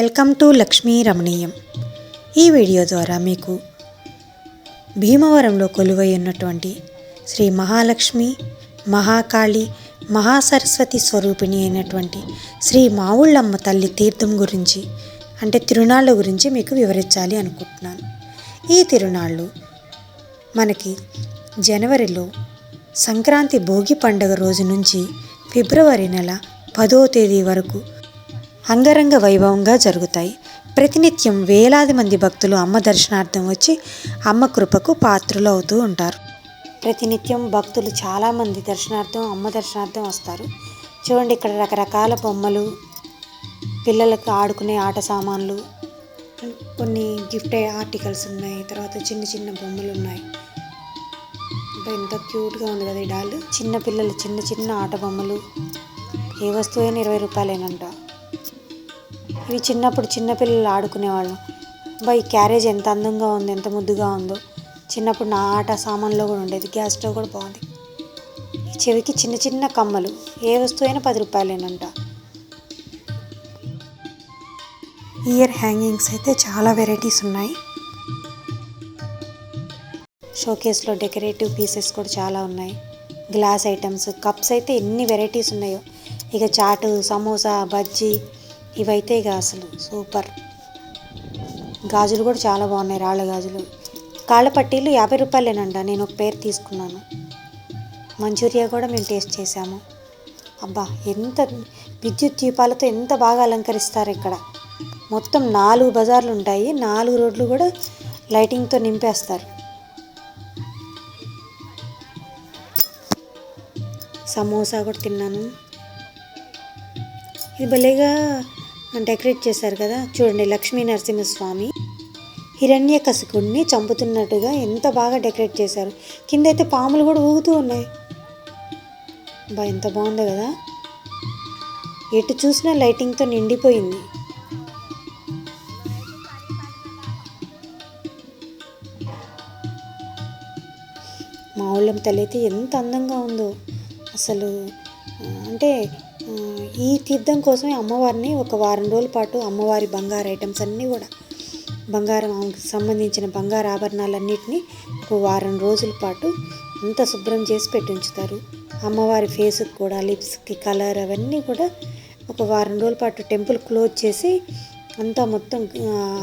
Welcome to Lakshmi రమణీయం. ఈ video ద్వారా మీకు భీమవరంలో కొలువై ఉన్నటువంటి శ్రీ మహాలక్ష్మి మహాకాళి మహాసరస్వతి స్వరూపిణి అయినటువంటి శ్రీ మావుళ్ళమ్మ తల్లి తీర్థం గురించి అంటే తిరునాళ్ళ గురించి మీకు వివరించాలి అనుకుంటున్నాను. ఈ తిరునాళ్ళు మనకి జనవరిలో సంక్రాంతి భోగి పండుగ రోజు నుంచి ఫిబ్రవరి నెల పదో తేదీ వరకు అంగరంగ వైభవంగా జరుగుతాయి. ప్రతినిత్యం వేలాది మంది భక్తులు అమ్మ దర్శనార్థం వచ్చి అమ్మ కృపకు పాత్రులు అవుతూ ఉంటారు. ప్రతినిత్యం భక్తులు చాలామంది దర్శనార్థం అమ్మ దర్శనార్థం వస్తారు. చూడండి ఇక్కడ రకరకాల బొమ్మలు పిల్లలకు ఆడుకునే ఆట సామాన్లు కొన్ని గిఫ్ట్ ఆర్టికల్స్ ఉన్నాయి తర్వాత చిన్న చిన్న బొమ్మలు ఉన్నాయి. ఎంత క్యూట్గా ఉంది కదా ఈ డాల్. చిన్న పిల్లలు చిన్న చిన్న ఆట బొమ్మలు ఏ వస్తువు అయినా ఇరవై రూపాయలేనంట. ఇవి చిన్నప్పుడు చిన్నపిల్లలు ఆడుకునేవాళ్ళం. బా ఈ క్యారేజ్ ఎంత అందంగా ఉంది ఎంత ముద్దుగా ఉందో. చిన్నప్పుడు నా ఆట సామాన్లో కూడా ఉండేది గ్యాస్ స్టవ్ కూడా బాగుంది. ఈ చెవికి చిన్న చిన్న కమ్మలు ఏ వస్తువు అయినా పది రూపాయలేనంట. ఇయర్ హ్యాంగింగ్స్ అయితే చాలా వెరైటీస్ ఉన్నాయి. షోకేస్లో డెకరేటివ్ పీసెస్ కూడా చాలా ఉన్నాయి. గ్లాస్ ఐటమ్స్ కప్స్ అయితే ఎన్ని వెరైటీస్ ఉన్నాయో. ఇక చాటు సమోసా బజ్జీ ఇవైతే ఇక అసలు సూపర్. గాజులు కూడా చాలా బాగున్నాయి రాళ్ళ గాజులు. కాళ్ళ పట్టీలు యాభై రూపాయలేనంట నేను ఒక పేరు తీసుకున్నాను. మంచూరియా కూడా మేము టేస్ట్ చేసాము అబ్బా ఎంత విద్యుత్ దీపాలతో ఎంత బాగా అలంకరిస్తారు ఇక్కడ. మొత్తం నాలుగు బజార్లు ఉంటాయి నాలుగు రోడ్లు కూడా లైటింగ్తో నింపేస్తారు. సమోసా కూడా తిన్నాను. ఇది భలేగా డెకరేట్ చేశారు కదా చూడండి లక్ష్మీ నరసింహస్వామి. హిరణ్యకశికుడిని చంపుతున్నట్టుగా ఎంత బాగా డెకరేట్ చేశారు. కింద అయితే పాములు కూడా ఊగుతూ ఉన్నాయి. బా ఎంత బాగుంది కదా. ఎటు చూసినా లైటింగ్తో నిండిపోయింది. మా ఊళ్ళం తల్లి అయితే ఎంత అందంగా ఉందో. అసలు అంటే ఈ తీర్థం కోసమే అమ్మవారిని ఒక వారం రోజుల పాటు అమ్మవారి బంగారు ఐటమ్స్ అన్నీ కూడా బంగారం సంబంధించిన బంగారు ఆభరణాలన్నింటినీ ఒక వారం రోజుల పాటు అంతా శుభ్రం చేసి పెట్టి ఉంచుతారు అమ్మవారి ఫేస్కి కూడా లిప్స్కి కలర్ అవన్నీ కూడా ఒక వారం రోజుల పాటు టెంపుల్ క్లోజ్ చేసి అంతా మొత్తం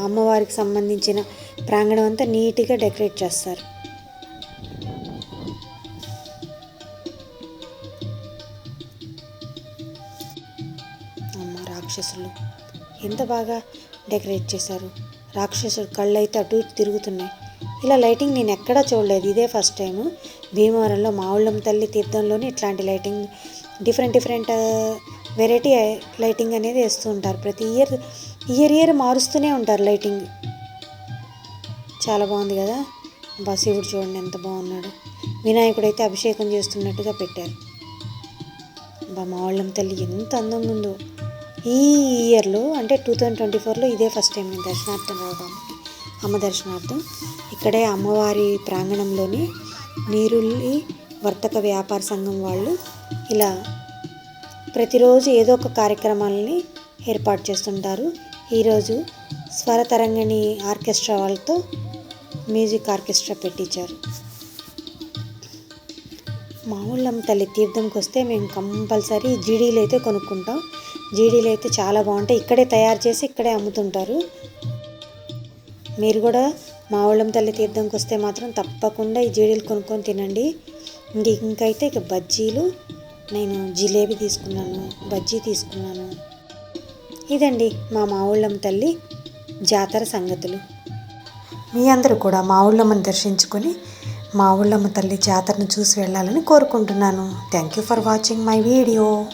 అమ్మవారికి సంబంధించిన ప్రాంగణం అంతా నీట్గా డెకరేట్ చేస్తారు. రాక్షసులు. ఎంత బాగా డెకరేట్ చేశారు. రాక్షసుడు కళ్ళు అయితే అటు తిరుగుతున్నాయి. ఇలా లైటింగ్ నేను ఎక్కడా చూడలేదు. ఇదే ఫస్ట్ టైము. భీమవరంలో మావుళ్ళం తల్లి తీర్థంలోనే ఇట్లాంటి lighting different different variety lighting అనేది వేస్తూ ఉంటారు. ప్రతి ఇయర్ ఇయర్ ఇయర్ మారుస్తూనే ఉంటారు లైటింగ్. చాలా బాగుంది కదా? బా శివుడు చూడండి ఎంత బాగున్నాడు. వినాయకుడు అయితే అభిషేకం చేస్తున్నట్టుగా పెట్టారు. బా మావళ్ళం తల్లి ఎంత అందంగా ఉందో. ఈ ఇయర్లో అంటే టూ థౌజండ్ ట్వంటీ ఫోర్లో ఇదే ఫస్ట్ టైం నేను దర్శనార్థం రావడం అమ్మ దర్శనార్థం. ఇక్కడే అమ్మవారి ప్రాంగణంలోని నీరుల్లి వర్తక వ్యాపార సంఘం వాళ్ళు ఇలా ప్రతిరోజు ఏదో ఒక కార్యక్రమాలని ఏర్పాటు చేస్తుంటారు. ఈరోజు స్వరతరంగిణి ఆర్కెస్ట్రా వాళ్ళతో మ్యూజిక్ ఆర్కెస్ట్రా పెట్టించారు. మా ఊళ్ళమ్మ తల్లి తీర్థంకి వస్తే మేము కంపల్సరీ జీడీలు అయితే కొనుక్కుంటాం. జీడీలు అయితే చాలా బాగుంటాయి. ఇక్కడే తయారు చేసి ఇక్కడే అమ్ముతుంటారు. మీరు కూడా మా ఊళ్ళమ్మ తల్లి తీర్థంకి వస్తే మాత్రం తప్పకుండా ఈ జీడీలు కొనుక్కొని తినండి. ఇంక ఇంకైతే ఇక బజ్జీలు నేను జిలేబీ తీసుకున్నాను బజ్జీ తీసుకున్నాను. ఇదండి మా మా తల్లి జాతర సంగతులు. మీ అందరూ కూడా మా ఊళ్ళమ్మని దర్శించుకొని మా ఊళ్ళమ్మ తల్లి జాతరను చూసి వెళ్ళాలని కోరుకుంటున్నాను. Thank you for watching my video